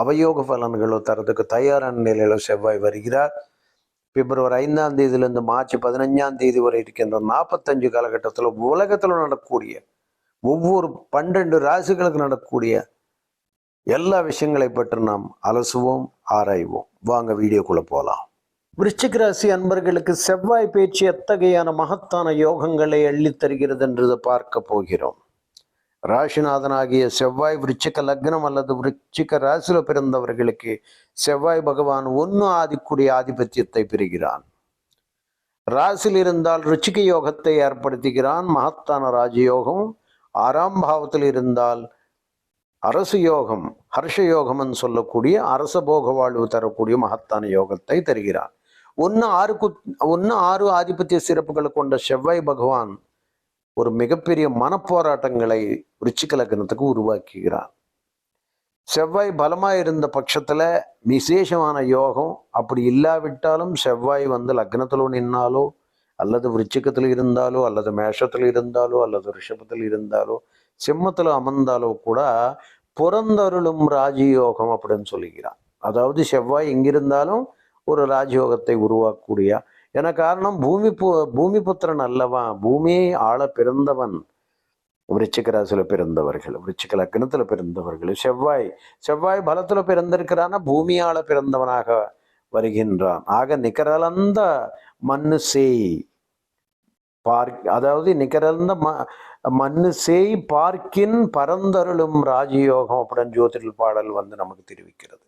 அவயோக பலன்களோ தரதுக்கு தயாரான நிலையில செவ்வாய் வருகிறார். பிப்ரவரி ஐந்தாம் தேதியிலிருந்து மார்ச் பதினஞ்சாம் தேதி வரை இருக்கின்ற நாற்பத்தஞ்சு காலகட்டத்தில் உலகத்தில் நடக்கக்கூடிய ஒவ்வொரு பன்னெண்டு ராசிகளுக்கு நடக்கக்கூடிய எல்லா விஷயங்களை பற்றி நாம் அலசுவோம் ஆராய்வோம். வாங்க வீடியோக்குள்ளே போகலாம் விருச்சிக ராசி அன்பர்களுக்கு செவ்வாய் பேச்சு எத்தகையான மகத்தான யோகங்களை அள்ளித்தருகிறது என்று பார்க்க போகிறோம். ராசிநாதனாகிய செவ்வாய் விருச்சிக லக்னம் அல்லது விருச்சிக ராசியில பிறந்தவர்களுக்கு செவ்வாய் பகவான் ஒன்று ஆதிக்குடைய ஆதிபத்தியத்தை பெறுகிறான். ராசியில் இருந்தால் ருச்சிக யோகத்தை ஏற்படுத்துகிறான். மகத்தான ராஜயோகம். ஆறாம் பாவத்தில் இருந்தால் அரசு யோகம் ஹர்ஷ யோகம்னு சொல்லக்கூடிய அரச போக வாழ்வு தரக்கூடிய மகத்தான யோகத்தை தருகிறான். ஒன்று ஆறுக்கு ஒன்று ஆறு ஆதிபத்திய சிறப்புகளை கொண்ட செவ்வாய் பகவான் ஒரு மிகப்பெரிய மனப்போராட்டங்களை ருச்சிக லக்னத்துக்கு உருவாக்குகிறான் செவ்வாய் பலமாக இருந்த பட்சத்தில் விசேஷமான யோகம் அப்படி இல்லாவிட்டாலும் செவ்வாய் வந்து லக்னத்தில் நின்னாலோ அல்லது விருச்சிக்கத்தில் இருந்தாலோ அல்லது மேஷத்தில் இருந்தாலோ அல்லது ரிஷபத்தில் இருந்தாலோ சிம்மத்தில் அமர்ந்தாலோ கூட புறந்தருளும் ராஜயோகம் அப்படின்னு சொல்லுகிறான் அதாவது செவ்வாய் எங்கிருந்தாலும் ஒரு ராஜயோகத்தை உருவாக்கக்கூடிய என காரணம் பூமி பு பூமி புத்திரன் அல்லவா? பூமியை ஆள பிறந்தவன். விருச்சிக ராசியில பிறந்தவர்கள் விருச்சிக லக்னத்துல பிறந்தவர்கள் செவ்வாய் செவ்வாய் பலத்துல பிறந்திருக்கிறான்னா பூமியால பிறந்தவனாக வருகின்றான். ஆக நிகரலந்த மண்ணு சேய் பார்க் அதாவது நிகரந்த ம மண்ணு சேய் பார்க்கின் பரந்தருளும் ராஜயோகம் அப்படின்னு ஜோதிடல் பாடல் வந்து நமக்கு தெரிவிக்கிறது.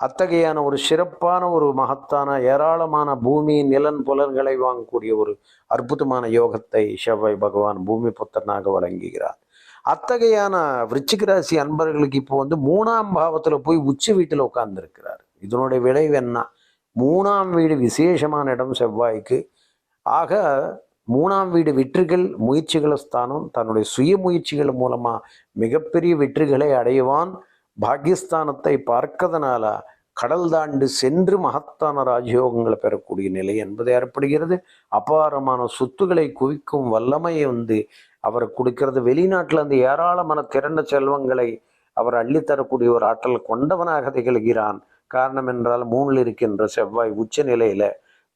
அத்தகையான ஒரு சிறப்பான ஒரு மகத்தான ஏராளமான பூமி நிலன் புலன்களை வாங்கக்கூடிய ஒரு அற்புதமான யோகத்தை செவ்வாய் பகவான் பூமி புத்தனாக வழங்குகிறார். அத்தகையான விருச்சிக ராசி அன்பர்களுக்கு இப்போ வந்து மூணாம் பாவத்தில் போய் உச்சி வீட்டில் உட்கார்ந்துருக்கிறார். இதனுடைய விளைவு என்ன? மூணாம் வீடு விசேஷமான இடம் செவ்வாய்க்கு. ஆக மூணாம் வீடு வெற்றிகள் முயற்சிகள் ஸ்தானம். தன்னுடைய சுய முயற்சிகள் மூலமாக மிகப்பெரிய வெற்றிகளை அடைவான். பாகிஸ்தானத்தை பார்க்கதனால கடல் தாண்டு சென்று மகத்தான ராஜயோகங்களை பெறக்கூடிய நிலை என்பது ஏற்படுகிறது. அபாரமான சொத்துக்களை குவிக்கும் வல்லமையை வந்து அவர் கொடுக்கிறது. வெளிநாட்டில் அந்த ஏராளமான திரண்ட செல்வங்களை அவர் அள்ளித்தரக்கூடிய ஒரு ஆற்றல் கொண்டவனாக திகழ்கிறான். காரணம் என்றால் மூணில் இருக்கின்ற செவ்வாய் உச்ச நிலையில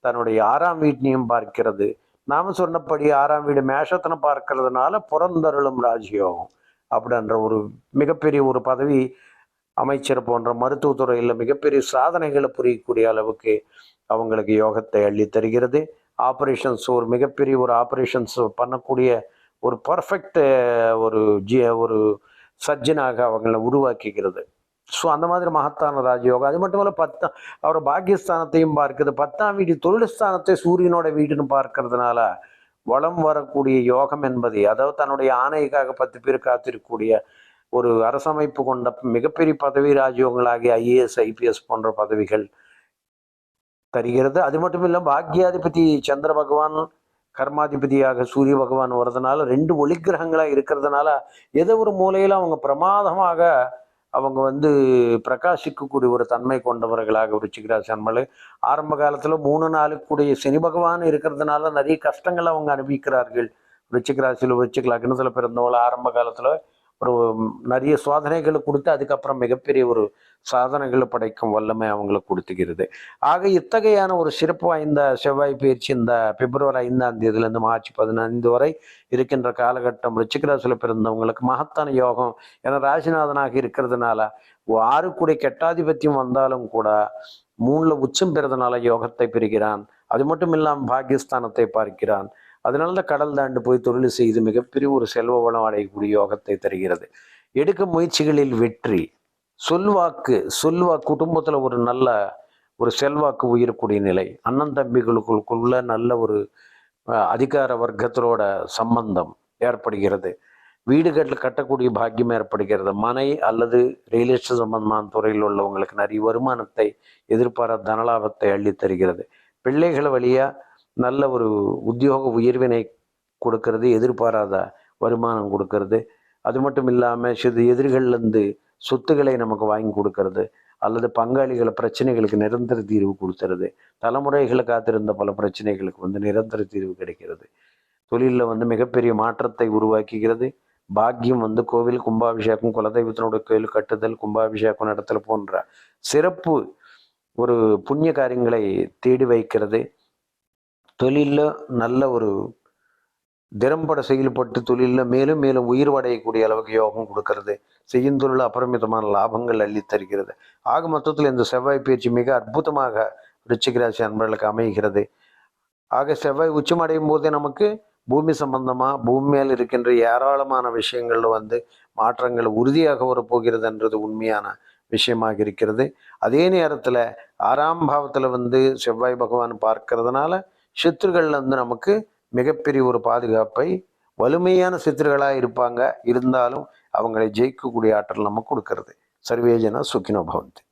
தன்னுடைய ஆறாம் வீட்டினையும் பார்க்கிறது. நாம சொன்னபடி ஆறாம் வீடு மேஷத்தனை பார்க்கறதுனால புறந்தருளும் ராஜயோகம் அப்படின்ற ஒரு மிகப்பெரிய ஒரு பதவி அமைச்சர் போன்ற மருத்துவத்துறையில் மிகப்பெரிய சாதனைகளை புரியக்கூடிய அளவுக்கு அவங்களுக்கு யோகத்தை அள்ளி தருகிறது. ஆப்ரேஷன்ஸ் ஒரு மிகப்பெரிய ஒரு ஆப்ரேஷன்ஸ் பண்ணக்கூடிய ஒரு பர்ஃபெக்ட் ஒரு ஜி ஒரு சர்ஜனாக அவங்கள உருவாக்கிக்கிறது ஸோ அந்த மாதிரி மகத்தான ராஜயோகம் அது மட்டும் இல்லை பத்தாம் அவர் பாக்கியஸ்தானத்தையும் பார்க்குது. பத்தாம் வீடு தொழில்ஸ்தானத்தை சூரியனோட வீடுன்னு பார்க்கறதுனால வளம் வரக்கூடிய யோகம் என்பதை. அதாவது தன்னுடைய ஆணைக்காக பத்து பேர் காத்திருக்கக்கூடிய ஒரு அரசமைப்பு கொண்ட மிகப்பெரிய பதவி ராஜ்யங்களாகிய ஐஏஎஸ் ஐபிஎஸ் போன்ற பதவிகள் தருகிறது. அது மட்டும் இல்லை பாக்யாதிபதி சந்திர பகவான் கர்மாதிபதியாக சூரிய பகவான் வர்றதுனால ரெண்டு ஒளி இருக்கிறதுனால ஏதோ ஒரு மூலையில் அவங்க பிரமாதமாக அவங்க வந்து பிரகாசிக்கக்கூடிய ஒரு தன்மை கொண்டவர்களாக விருச்சிகராசி அன்பளு ஆரம்ப காலத்தில் மூணு நாளுக்குடைய சனி பகவான் இருக்கிறதுனால நிறைய கஷ்டங்களை அவங்க அனுபவிக்கிறார்கள். விருச்சிகராசியில் விருச்சிக லக்னத்துல பிறந்தவங்கள ஆரம்ப காலத்தில் ஒரு நிறைய சோதனைகளை கொடுத்து அதுக்கப்புறம் மிகப்பெரிய ஒரு சாதனைகளை படைக்கும் வல்லமை அவங்களுக்கு கொடுத்துக்கிறது. ஆக இத்தகையான ஒரு சிறப்பு வாய்ந்த செவ்வாய் பயிற்சி இந்த பிப்ரவரி ஐந்தாம் தேதியிலிருந்து மார்ச் பதினைந்து வரை இருக்கின்ற காலகட்டம் ரிச்சிகராசியில் பிறந்தவங்களுக்கு மகத்தான யோகம் ஏன்னா ராசிநாதனாக இருக்கிறதுனால ஆறு கூடிய கெட்டாதிபத்தியம் வந்தாலும் கூட மூணுல உச்சம் பெறதுனால யோகத்தை பெறுகிறான். அது மட்டும் இல்லாமல் பாகிஸ்தானத்தை பார்க்கிறான். அதனால தான் கடல் தாண்டு போய் தொழில் செய்து மிகப்பெரிய ஒரு செல்வ வளம் அடையக்கூடிய யோகத்தை தருகிறது. எடுக்கும் முயற்சிகளில் வெற்றி சொல்வாக்கு சொல்வா குடும்பத்தில் ஒரு நல்ல ஒரு செல்வாக்கு உயரக்கூடிய நிலை அண்ணன் தம்பிகளுக்குள்ள நல்ல ஒரு அதிகார வர்க்கத்தோட சம்பந்தம் ஏற்படுகிறது. வீடுகளில் கட்டக்கூடிய பாக்கியம் ஏற்படுகிறது. மனை அல்லது ரியல் எஸ்டேட் சம்பந்தமான துறையில் உள்ளவங்களுக்கு நிறைய வருமானத்தை எதிர்பாராத தனலாபத்தை அள்ளி தருகிறது பிள்ளைகள் வழியாக நல்ல ஒரு உத்தியோக உயர்வினை கொடுக்கறது எதிர்பாராத வருமானம் கொடுக்கறது. அது மட்டும் இல்லாமல் சிறு எதிரிகள்லேருந்து சொத்துக்களை நமக்கு வாங்கி கொடுக்கறது அல்லது பங்காளிகளை பிரச்சனைகளுக்கு நிரந்தர தீர்வு கொடுத்துறது தலைமுறைகளை காத்திருந்த பல பிரச்சனைகளுக்கு வந்து நிரந்தர தீர்வு கிடைக்கிறது. தொழிலில் வந்து மிகப்பெரிய மாற்றத்தை உருவாக்குகிறது. பாக்கியம் வந்து கோவில் கும்பாபிஷேகம் குலதெய்வத்தினுடைய கோயில் கட்டுதல் கும்பாபிஷேகம் நடத்தல் போன்ற சிறப்பு ஒரு புண்ணிய காரியங்களை தேடி வைக்கிறது. தொழிலில் நல்ல ஒரு திறம்பட செயல்பட்டு தொழிலில் மேலும் மேலும் உயிர் அடையக்கூடிய அளவுக்கு யோகம் கொடுக்கறது. செய்யும் தொழில் அபரிமிதமான லாபங்கள் அள்ளித் தருகிறது. ஆக மொத்தத்தில் இந்த செவ்வாய் பயிற்சி மிக அற்புதமாக விருச்சிக அன்பர்களுக்கு அமைகிறது. ஆக செவ்வாய் உச்சமடையும் போது நமக்கு பூமி சம்பந்தமாக பூமி மேல் இருக்கின்ற ஏராளமான விஷயங்களில் வந்து மாற்றங்கள் உறுதியாக வரப்போகிறது என்றது உண்மையான விஷயமாக இருக்கிறது. அதே நேரத்தில் ஆறாம் பாவத்தில் வந்து செவ்வாய் பகவான் பார்க்கறதுனால சித்துர்கள்ல வந்து நமக்கு மிகப்பெரிய ஒரு பாதுகாப்பை வலிமையான சித்திரர்களா இருப்பாங்க. இருந்தாலும் அவங்களை ஜெயிக்கக்கூடிய ஆற்றல் நமக்கு கொடுக்கறது. சர்வேஜனா சுக்கினோ பவந்தி.